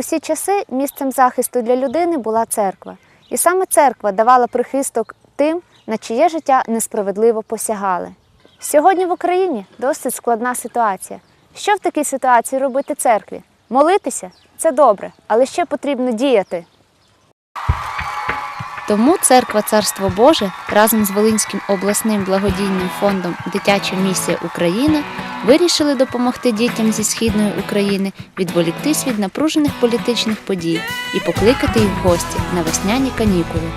Усі часи місцем захисту для людини була церква. І саме церква давала прихисток тим, на чиє життя несправедливо посягали. Сьогодні в Україні досить складна ситуація. Що в такій ситуації робити церкві? Молитися це добре, але ще потрібно діяти. Тому церква Царство Боже разом з Волинським обласним благодійним фондом Дитяча місія України вирішили допомогти дітям зі східної України відволіктись від напружених політичних подій і покликати їх в гості на весняні канікули.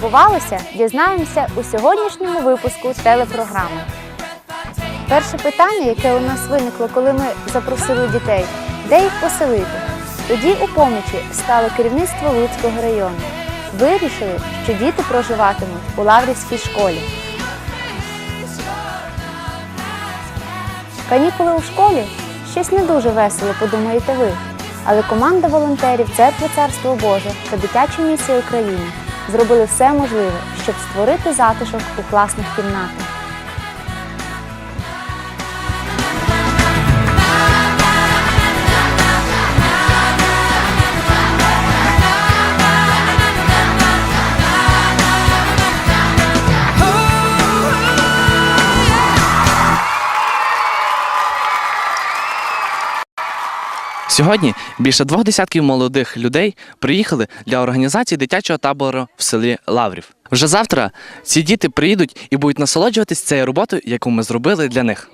Відбувалося, дізнаємося у сьогоднішньому випуску телепрограми. Перше питання, яке у нас виникло, коли ми запросили дітей, де їх поселити. Тоді у помічі стало керівництво Луцького району. Вирішили, що діти проживатимуть у Лаврівській школі. Канікули у школі щось не дуже весело, подумаєте ви. Але команда волонтерів Церкви Царство Боже та Дитяча місія України зробили все можливе, щоб створити затишок у класних кімнатах. Сьогодні більше двох десятків молодих людей приїхали для організації дитячого табору в селі Лаврів. Вже завтра ці діти приїдуть і будуть насолоджуватись цією роботою, яку ми зробили для них.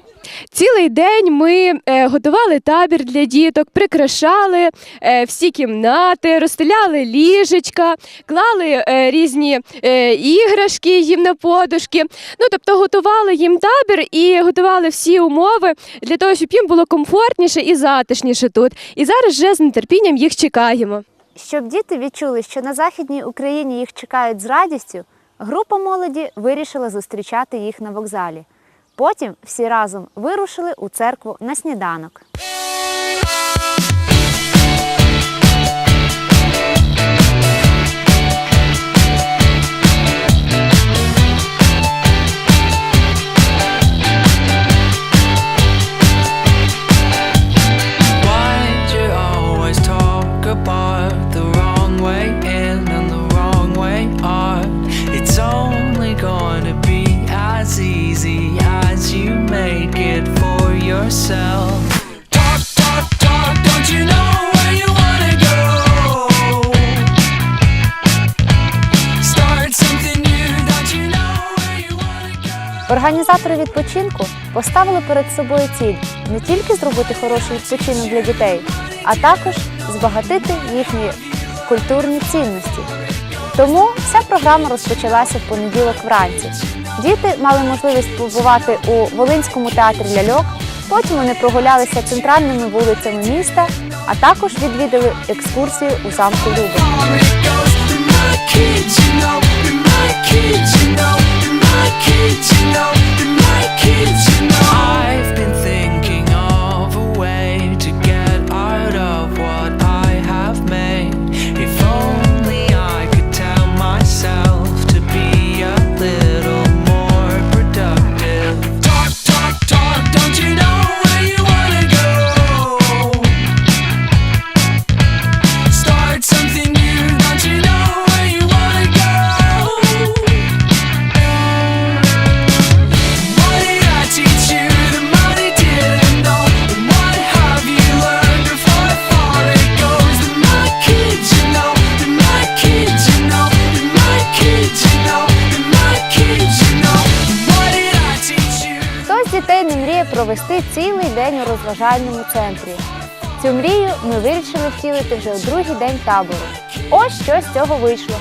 Цілий день ми е, готували табір для діток, прикрашали е, всі кімнати, розстеляли ліжечка, клали е, різні іграшки їм на подушки. Ну тобто готували їм табір і готували всі умови для того, щоб їм було комфортніше і затишніше тут. І зараз вже з нетерпінням їх чекаємо. Щоб діти відчули, що на Західній Україні їх чекають з радістю, група молоді вирішила зустрічати їх на вокзалі. Потім всі разом вирушили у церкву на сніданок. Відпочинку поставили перед собою ціль не тільки зробити хороший відпочинок для дітей, а також збагатити їхні культурні цінності. Тому вся програма розпочалася в понеділок вранці. Діти мали можливість побувати у Волинському театрі ляльок. Потім вони прогулялися центральними вулицями міста, а також відвідали екскурсію у замку Любе. keeps you know. День у розважальному центрі? Цю мрію ми вирішили втілити вже у другий день табору. Ось що з цього вийшло.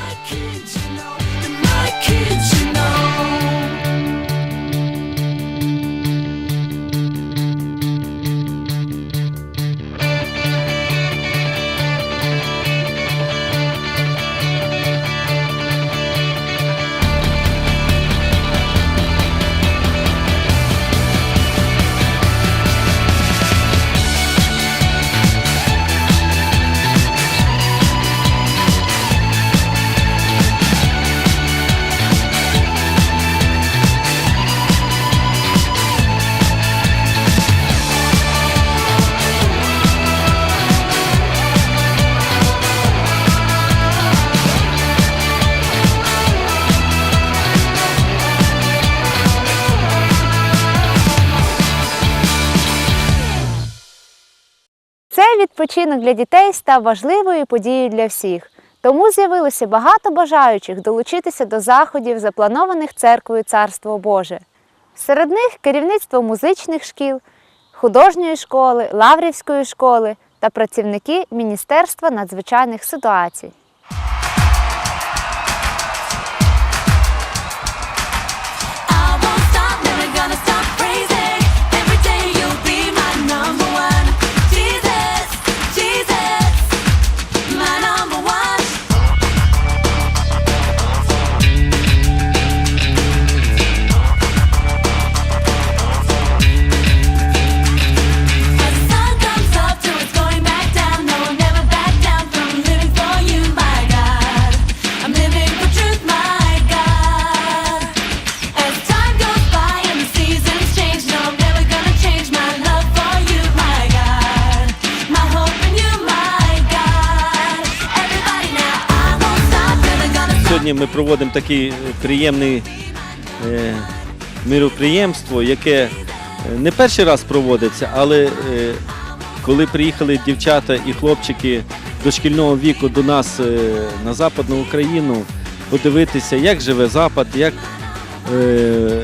Відпочинок для дітей став важливою подією для всіх. Тому з'явилося багато бажаючих долучитися до заходів, запланованих церквою Царство Боже. Серед них керівництво музичних шкіл, художньої школи, лаврівської школи та працівники Міністерства надзвичайних ситуацій. Сьогодні ми проводимо таке приємне міроприємство, яке е, не перший раз проводиться, але е, коли приїхали дівчата і хлопчики дошкільного віку до нас е, на Западну Україну, подивитися, як живе Запад, як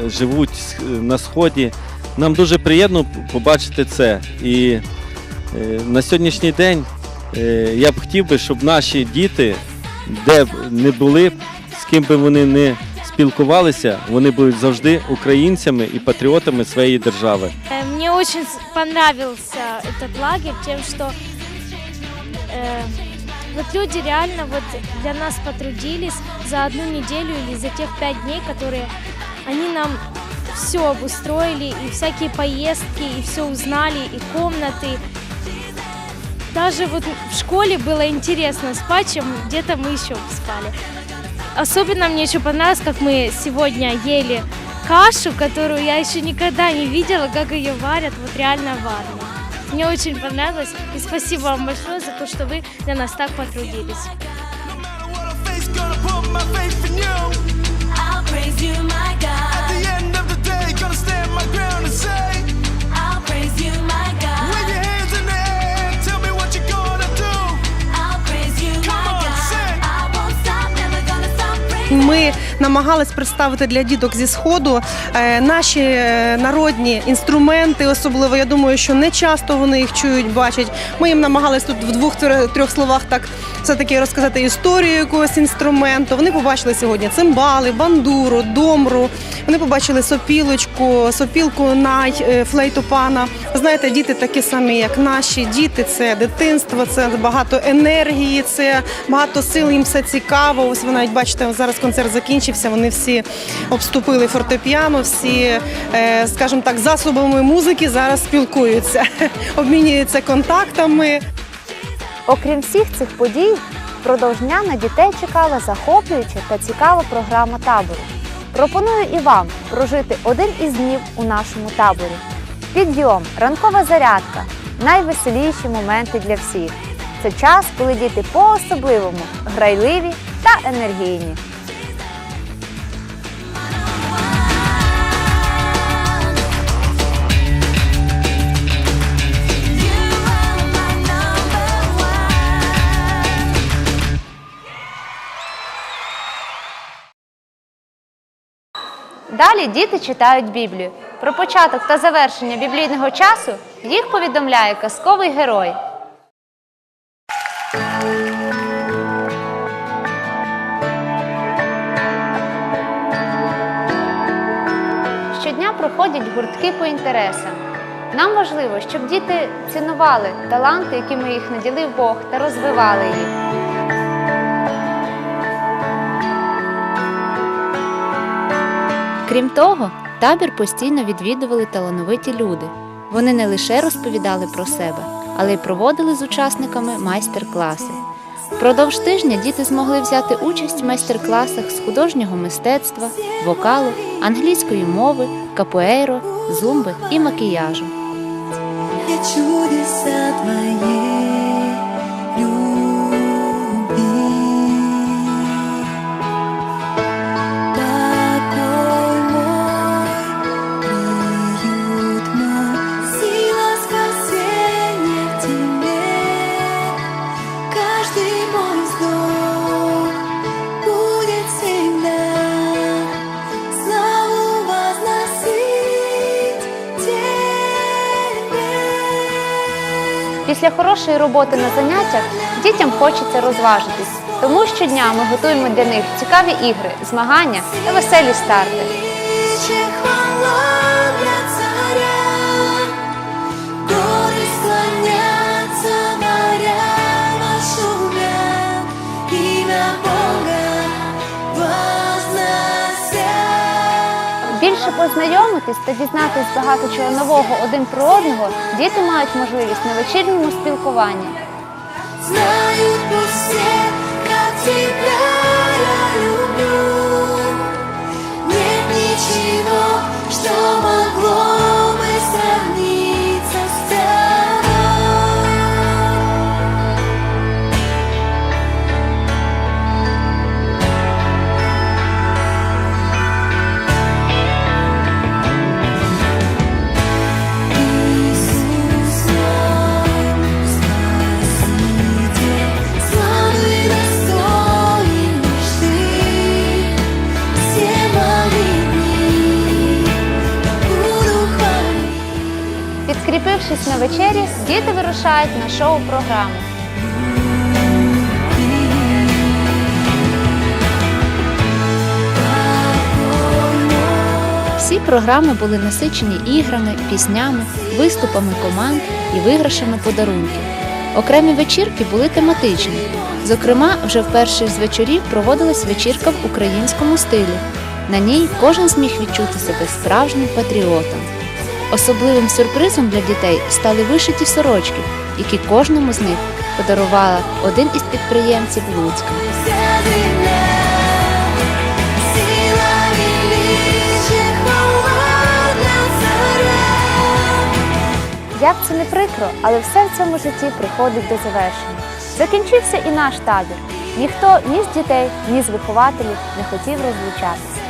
живуть на Сході. Нам дуже приємно побачити це. І на сьогоднішній день я б хотів би, щоб наші діти, де б не були, б, з ким би вони не спілкувалися, вони будуть завжди українцями і патріотами своєї держави. Э, Мне очень с- понравился этот лагерь тем, что э, вот люди реально вот для нас потрудились за одну неделю или за тех пять дней, которые они нам все обустроили, и всякие поездки, и все узнали, и комнаты. Даже вот в школе было интересно спать, чем где-то мы еще спали. Особенно мне еще понравилось, как мы сегодня ели кашу, которую я еще никогда не видела, как ее варят, вот реально в армии. Мне очень понравилось, и спасибо вам большое за то, что вы для нас так потрудились. Ми намагались представити для діток зі сходу е, наші е, народні інструменти, особливо я думаю, що не часто вони їх чують, бачать. Ми їм намагались тут в двох трьох словах так все-таки розказати історію якогось інструменту. Вони побачили сьогодні цимбали, бандуру, домру. Вони побачили сопілочку, сопілку на е, флейту пана. Знаєте, діти такі самі, як наші. Діти це дитинство, це багато енергії, це багато сил. Їм все цікаво. Ось ви навіть бачите, зараз концерт закінчився. Вони всі обступили фортепіано, всі, е, скажімо так, засобами музики зараз спілкуються, обмінюються контактами. Окрім всіх цих подій, впродовж дня на дітей чекала захоплююча та цікава програма табору. Пропоную і вам прожити один із днів у нашому таборі. Підйом, ранкова зарядка найвеселіші моменти для всіх. Це час, коли діти по-особливому грайливі та енергійні. Далі діти читають Біблію. Про початок та завершення біблійного часу їх повідомляє казковий герой. Щодня проходять гуртки по інтересам. Нам важливо, щоб діти цінували таланти, якими їх наділив Бог, та розвивали їх. Крім того, табір постійно відвідували талановиті люди. Вони не лише розповідали про себе, але й проводили з учасниками майстер-класи. Впродовж тижня діти змогли взяти участь в майстер-класах з художнього мистецтва, вокалу, англійської мови, капуейро, зумби і макіяжу. Чудеса твоей Після хорошої роботи на заняттях дітям хочеться розважитись. Тому щодня ми готуємо для них цікаві ігри, змагання та веселі старти. Познайомитись та дізнатись багато чого нового один про одного діти мають можливість на вечірньому спілкуванні. Знаю, як все, хвалить. На вечері, діти вирушають на шоу-програму. Всі програми були насичені іграми, піснями, виступами команд і виграшами подарунків. Окремі вечірки були тематичні. Зокрема, вже в перший з вечорів проводилась вечірка в українському стилі. На ній кожен зміг відчути себе справжнім патріотом. Особливим сюрпризом для дітей стали вишиті сорочки, які кожному з них подарувала один із підприємців Луцька. Як це не прикро, але все в цьому житті приходить до завершення. Закінчився і наш табір. Ніхто ні з дітей, ні з вихователів не хотів розлучатися.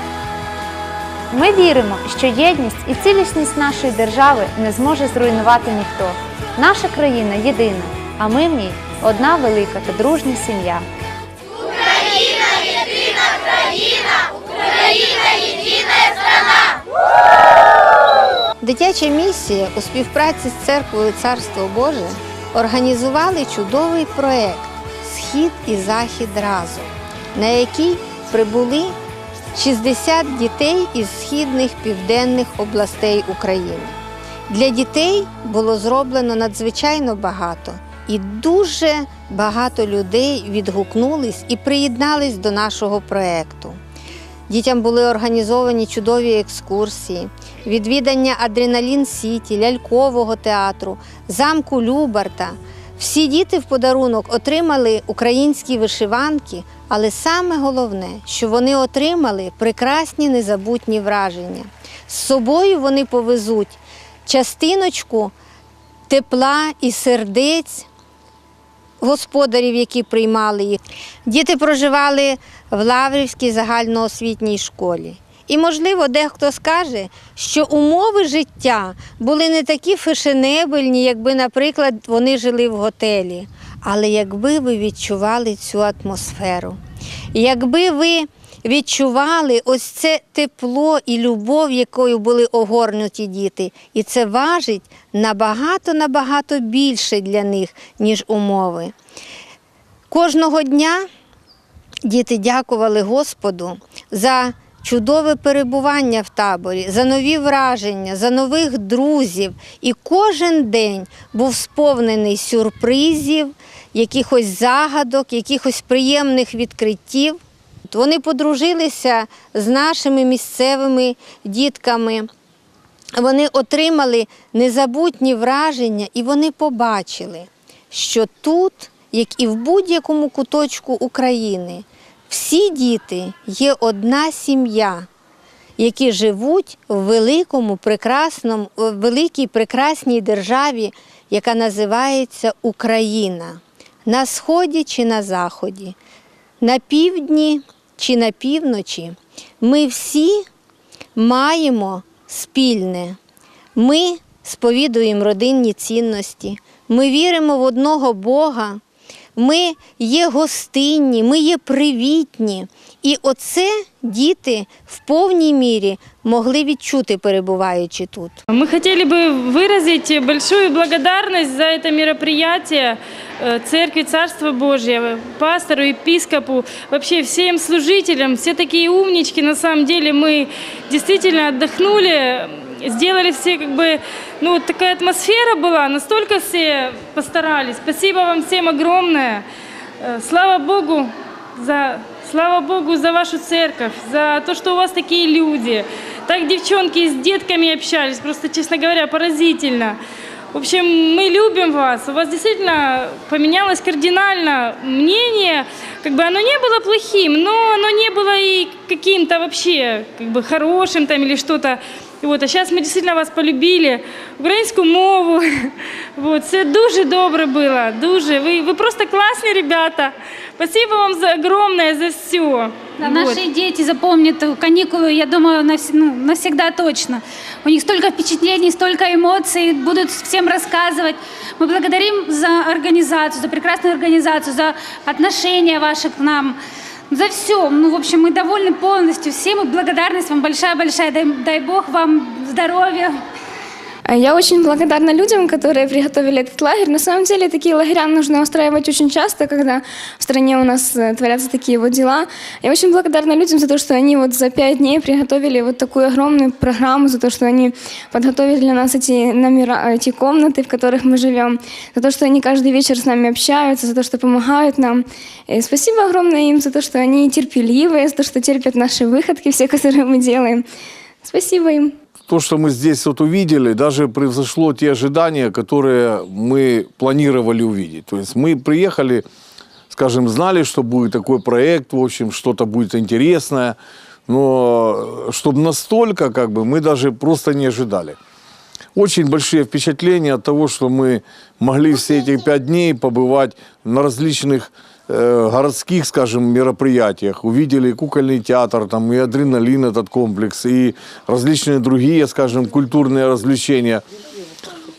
Ми віримо, що єдність і цілісність нашої держави не зможе зруйнувати ніхто. Наша країна єдина, а ми в ній одна велика та дружня сім'я. Україна, єдина країна, Україна єдина. Дитяча місія у співпраці з церквою Царство Боже організували чудовий проект Схід і Захід разом, на який прибули 60 дітей із східних південних областей України. Для дітей було зроблено надзвичайно багато, і дуже багато людей відгукнулись і приєднались до нашого проєкту. Дітям були організовані чудові екскурсії, відвідання Адреналін Сіті, лялькового театру, замку Любарта. Всі діти в подарунок отримали українські вишиванки, але саме головне, що вони отримали прекрасні незабутні враження. З собою вони повезуть частиночку тепла і сердець господарів, які приймали їх. Діти проживали в Лаврівській загальноосвітній школі. І, можливо, дехто скаже, що умови життя були не такі фешенебельні, якби, наприклад, вони жили в готелі. Але якби ви відчували цю атмосферу, якби ви відчували ось це тепло і любов, якою були огорнуті діти, і це важить набагато набагато більше для них, ніж умови. Кожного дня діти дякували Господу за чудове перебування в таборі, за нові враження, за нових друзів. І кожен день був сповнений сюрпризів, якихось загадок, якихось приємних відкриттів. Вони подружилися з нашими місцевими дітками. Вони отримали незабутні враження, і вони побачили, що тут, як і в будь-якому куточку України, всі діти є одна сім'я, які живуть в великому, прекрасному, великій прекрасній державі, яка називається Україна, на сході чи на заході, на півдні чи на півночі. Ми всі маємо спільне. Ми сповідуємо родинні цінності, ми віримо в одного Бога, ми є гостинні, ми є привітні. І оце діти в повній мірі могли відчути, перебуваючи тут. Мы хотели бы выразить большую благодарность за это мероприятие э, Церкви Царства Божьего, пастору, епископу, вообще всем служителям. Все такие умнички, на самом деле мы действительно отдохнули, сделали все как бы, ну вот такая атмосфера была, настолько все постарались. Спасибо вам всем огромное. Э, Слава Богу за Слава Богу за вашу церковь, за то, что у вас такие люди. Так девчонки с детками общались, просто, честно говоря, поразительно. В общем, мы любим вас. У вас действительно поменялось кардинально мнение. Как бы оно не было плохим, но оно не было и каким-то вообще как бы хорошим там или что-то. І от, а зараз ми дійсно вас полюбили, українську мову. Вот, це дуже добре було, дуже. Ви, ви просто класні ребята. Спасибо вам за огромное за все. Да, Наши дети запомнят каникулы, я думаю, навс- ну, навсегда точно. У них столько впечатлений, столько эмоций, будут всем рассказывать. Мы благодарим за организацию, за прекрасную организацию, за отношения ваши к нам, За все. Ну, в общем, мы довольны полностью всем, и благодарность вам большая-большая. Дай, дай Бог вам здоровья, Я очень благодарна людям, которые приготовили этот лагерь. На самом деле такие лагеря нужно устраивать очень часто, когда в стране у нас э, творятся такие вот дела. Я очень благодарна людям за то, что они вот за пять дней приготовили вот такую огромную программу, за то, что они подготовили для нас эти номера, эти комнаты, в которых мы живем, за то, что они каждый вечер с нами общаются, за то, что помогают нам. И спасибо огромное им за то, что они терпеливые, за то, что терпят наши выходки, все, которые мы делаем. Спасибо им. То, что мы здесь вот увидели, даже превзошло те ожидания, которые мы планировали увидеть. То есть мы приехали, скажем, знали, что будет такой проект, в общем, что-то будет интересное, но чтобы настолько, как бы, мы даже просто не ожидали. Очень большие впечатления от того, что мы могли все эти пять дней побывать на различных городских, скажем, мероприятиях. Увидели и кукольный театр, там, и адреналин этот комплекс, и различные другие, скажем, культурные развлечения.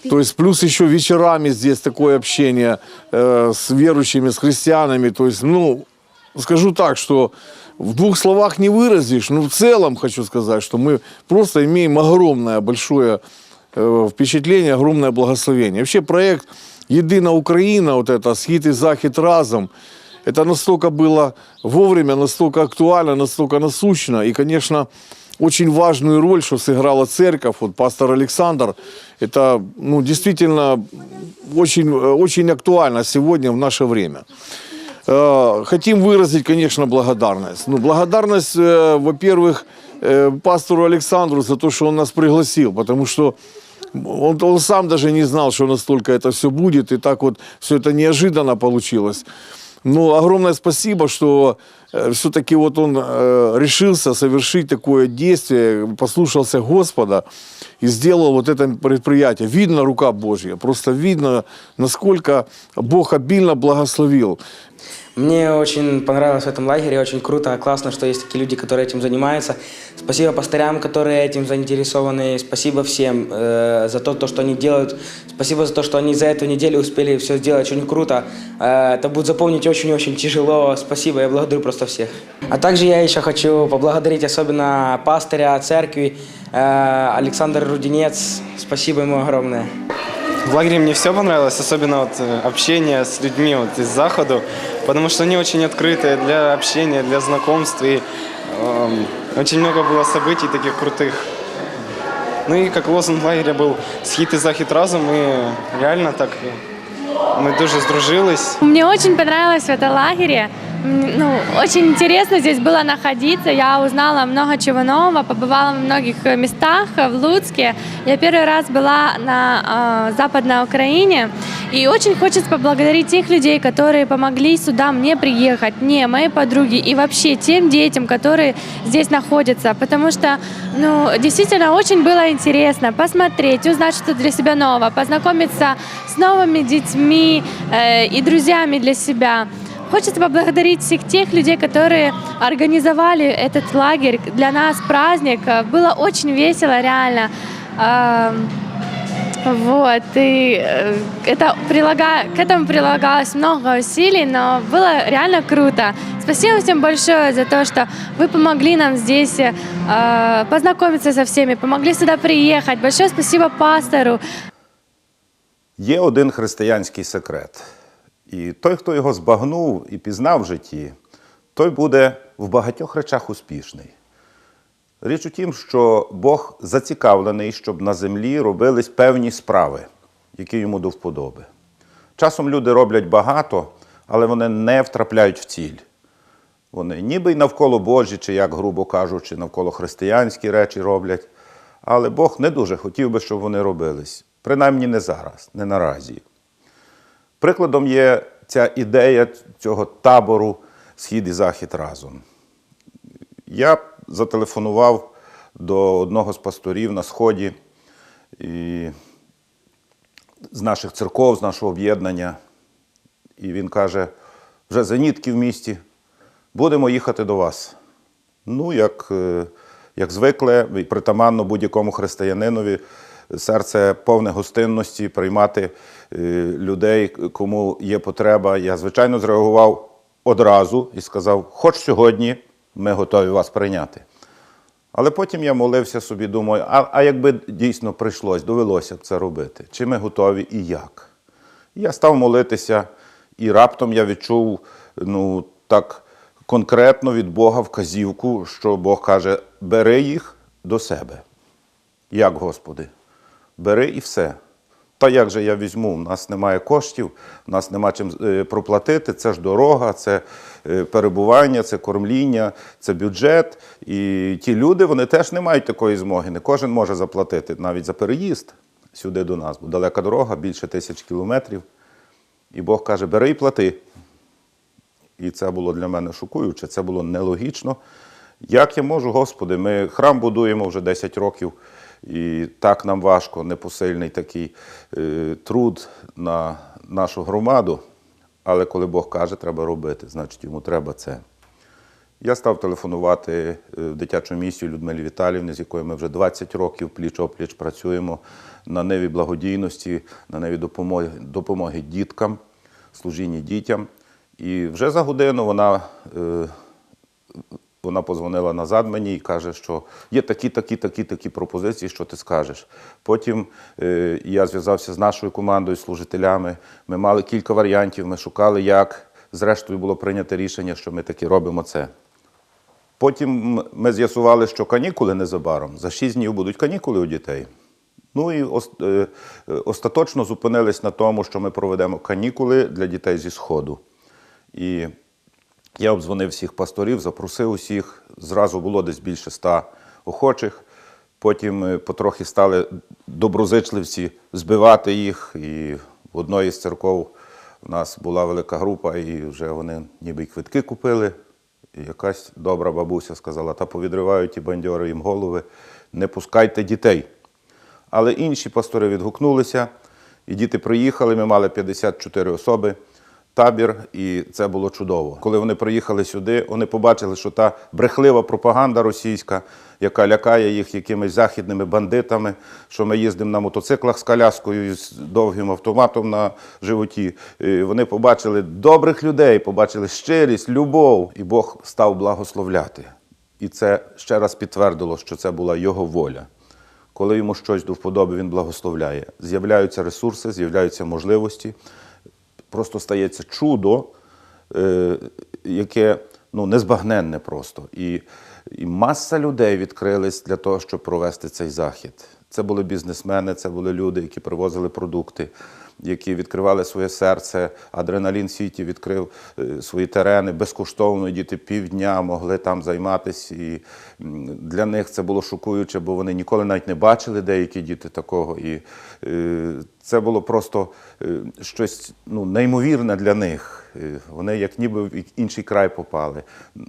То есть плюс еще вечерами здесь такое общение э, с верующими, с христианами. То есть, ну, скажу так, что в двух словах не выразишь, но в целом хочу сказать, что мы просто имеем огромное, большое э, впечатление, огромное благословение. Вообще проект «Едина Украина», вот это «Схід и Захід разом», Это настолько было вовремя, настолько актуально, настолько насущно. И, конечно, очень важную роль, что сыграла церковь, вот пастор Александр, это ну, действительно очень, э, очень актуально сегодня в наше время. Э, Хотим выразить, конечно, благодарность. Ну, благодарность, э, во-первых, э, пастору Александру за то, что он нас пригласил, потому что он, он сам даже не знал, что настолько это все будет, и так вот все это неожиданно получилось. Но огромное спасибо, что все-таки вот он э, решился совершить такое действие, послушался Господа и сделал вот это предприятие. Видно рука Божья, просто видно, насколько Бог обильно благословил. Мне очень понравилось в этом лагере, очень круто, классно, что есть такие люди, которые этим занимаются. Спасибо пастырям, которые этим заинтересованы. Спасибо всем э, за то, то, что они делают. Спасибо за то, что они за эту неделю успели все сделать очень круто. Э, это будет запомнить очень-очень тяжело. Спасибо, я благодарю просто всех. А также я еще хочу поблагодарить особенно пастыря церкви э, Александр Рудинец. Спасибо ему огромное. В лагере мне все понравилось, особенно вот э, общение с людьми вот из заходу, потому что они очень открытые для общения, для знакомств, и эм, очень много было событий таких крутых. Ну и как лозунг лагеря был «Схід і захід разом», и реально так э, мы дуже здружились. Мне очень понравилось в этом лагере. Ну, очень интересно здесь было находиться. Я узнала много чего нового, побывала в многих э, местах э, в Луцке. Я первый раз была на э, Западной Украине. И очень хочется поблагодарить тех людей, которые помогли сюда мне приехать, мне, моей подруге и вообще тем детям, которые здесь находятся. Потому что, ну, действительно очень было интересно посмотреть, узнать что-то для себя нового, познакомиться с новыми детьми э, и друзьями для себя. Хочется поблагодарить всех тех людей, которые организовали этот лагерь. Для нас праздник. Было очень весело, реально. Вот, и э, это прилага... к этому прилагалось много усилий, но было реально круто. Спасибо всем большое за то, что вы помогли нам здесь э, познакомиться со всеми, помогли сюда приехать. Большое спасибо пастору. Є один християнський секрет. І той, хто його збагнув і пізнав в житті, той буде в багатьох речах успішний. Річ у тім, що Бог зацікавлений, щоб на землі робились певні справи, які йому до вподоби. Часом люди роблять багато, але вони не втрапляють в ціль. Вони ніби й навколо Божі, чи, як грубо кажучи, навколо християнські речі роблять. Але Бог не дуже хотів би, щоб вони робились. Принаймні не зараз, не наразі. Прикладом є ця ідея цього табору Схід і Захід разом. Я зателефонував до одного з пасторів на Сході і з наших церков, з нашого об'єднання. І він каже: вже зенітки в місті, будемо їхати до вас. Ну, як, е, як звикле, притаманно будь-якому християнинові, серце повне гостинності, приймати е, людей, кому є потреба. Я, звичайно, зреагував одразу і сказав: хоч сьогодні ми готові вас прийняти. Але потім я молився собі, думаю, а, а якби дійсно прийшлось, довелося б це робити? Чи ми готові і як? Я став молитися, і раптом я відчув ну, так конкретно від Бога вказівку, що Бог каже: бери їх до себе. Як, Господи? Бери і все. Та як же я візьму? У нас немає коштів, у нас нема чим е, проплатити. Це ж дорога, це е, перебування, це кормління, це бюджет. І ті люди вони теж не мають такої змоги. Не кожен може заплатити навіть за переїзд сюди до нас. Бо далека дорога, більше тисяч кілометрів. І Бог каже: бери і плати. І це було для мене шокуюче, це було нелогічно. Як я можу, Господи, ми храм будуємо вже 10 років, і так нам важко, непосильний такий е, труд на нашу громаду. Але коли Бог каже, треба робити, значить йому треба це. Я став телефонувати е, в дитячу місію Людмилі Віталівни, з якою ми вже 20 років пліч-опліч працюємо на неві благодійності, на неві допомоги, допомоги діткам, служінні дітям. І вже за годину вона, е, вона позвонила назад мені і каже, що є такі, такі, такі, такі пропозиції, що ти скажеш. Потім е, я зв'язався з нашою командою, служителями. Ми мали кілька варіантів, ми шукали, як зрештою було прийнято рішення, що ми таки робимо це. Потім ми з'ясували, що канікули незабаром. За 6 днів будуть канікули у дітей. Ну і е, е, остаточно зупинились на тому, що ми проведемо канікули для дітей зі Сходу. І я обдзвонив всіх пасторів, запросив усіх. Зразу було десь більше ста охочих. Потім потрохи стали доброзичливці збивати їх. І в одної з церков у нас була велика група, і вже вони ніби й квитки купили. І якась добра бабуся сказала, та повідривають ті бандьори їм голови, не пускайте дітей. Але інші пастори відгукнулися, і діти приїхали. Ми мали 54 особи, табір, і це було чудово. Коли вони приїхали сюди, вони побачили, що та брехлива пропаганда російська, яка лякає їх якимись західними бандитами, що ми їздимо на мотоциклах з коляскою з довгим автоматом на животі. І вони побачили добрих людей, побачили щирість, любов, і Бог став благословляти. І це ще раз підтвердило, що це була його воля. Коли йому щось до вподоби, він благословляє. З'являються ресурси, з'являються можливості. Просто стається чудо, е, яке ну, незбагненне просто. І, і маса людей відкрились для того, щоб провести цей захід. Це були бізнесмени, це були люди, які привозили продукти, які відкривали своє серце. Адреналін Сіті відкрив е, свої терени безкоштовно. Діти півдня могли там займатися. І для них це було шокуюче, бо вони ніколи навіть не бачили деякі діти такого. І е, це було просто е, щось ну, неймовірне для них. Е, Вони як ніби в інший край попали.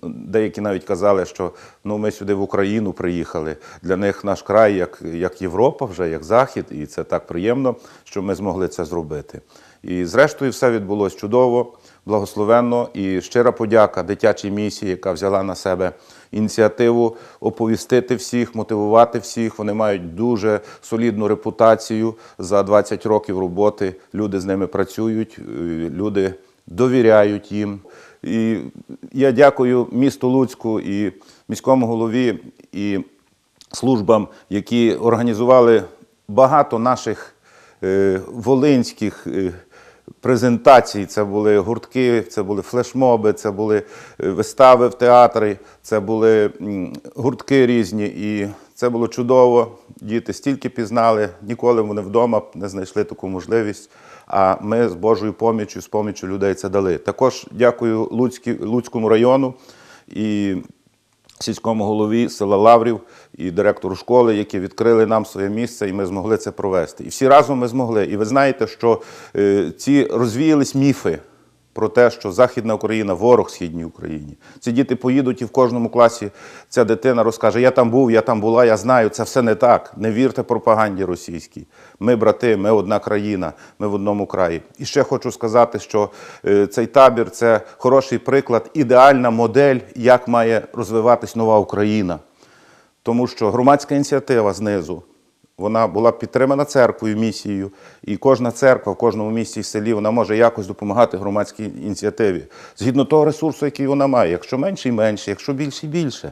Деякі навіть казали, що ну, ми сюди в Україну приїхали. Для них наш край як, як Європа, вже як Захід, і це так приємно, що ми змогли це зробити. І зрештою все відбулося чудово, благословенно і щира подяка дитячій місії, яка взяла на себе ініціативу оповістити всіх, мотивувати всіх. Вони мають дуже солідну репутацію за 20 років роботи. Люди з ними працюють, е, люди довіряють їм. І я дякую місту Луцьку і міському голові і службам, які організували багато наших е, волинських презентацій. Це були гуртки, це були флешмоби, це були е, вистави в театрі, це були гуртки різні. І це було чудово. Діти стільки пізнали, ніколи вони вдома не знайшли таку можливість. А ми з Божою поміччю, з поміччю людей це дали. Також дякую Луцькому району і сільському голові села Лаврів і директору школи, які відкрили нам своє місце, і ми змогли це провести. І всі разом ми змогли. І ви знаєте, що е, ці розвіялись міфи. Про те, що Західна Україна ворог Східній Україні. Ці діти поїдуть і в кожному класі ця дитина розкаже: Я там був, я там була, я знаю. Це все не так. Не вірте пропаганді російській. Ми брати, ми одна країна, ми в одному краї. І ще хочу сказати, що е, цей табір це хороший приклад, ідеальна модель, як має розвиватись нова Україна. Тому що громадська ініціатива знизу. Вона була підтримана церквою, місією, і кожна церква в кожному місті і селі вона може якось допомагати громадській ініціативі згідно того ресурсу, який вона має. Якщо менше і менше, якщо більше і більше.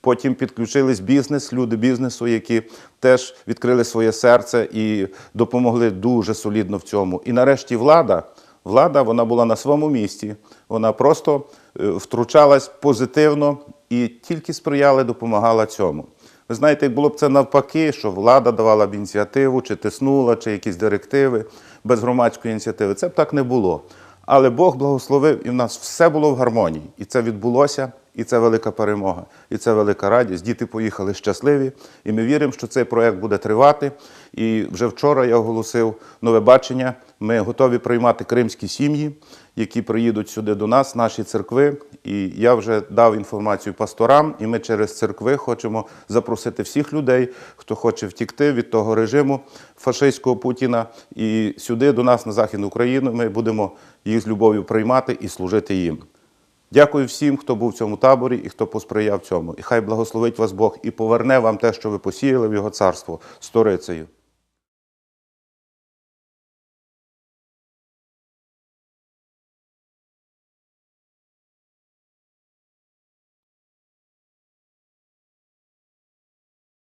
Потім підключились бізнес, люди бізнесу, які теж відкрили своє серце і допомогли дуже солідно в цьому. І нарешті влада. Влада вона була на своєму місці, вона просто е, втручалась позитивно і тільки сприяла, допомагала цьому. Ви знаєте, як було б це навпаки, що влада давала б ініціативу, чи тиснула, чи якісь директиви без громадської ініціативи. Це б так не було. Але Бог благословив, і в нас все було в гармонії. І це відбулося, і це велика перемога, і це велика радість. Діти поїхали щасливі, і ми віримо, що цей проект буде тривати. І вже вчора я оголосив нове бачення. Ми готові приймати кримські сім'ї, які приїдуть сюди до нас, наші церкви. І я вже дав інформацію пасторам, і ми через церкви хочемо запросити всіх людей, хто хоче втікти від того режиму фашистського Путіна, і сюди до нас на Західну Україну. Ми будемо їх з любов'ю приймати і служити їм. Дякую всім, хто був в цьому таборі і хто посприяв цьому. І хай благословить вас Бог і поверне вам те, що ви посіяли в його царство сторицею.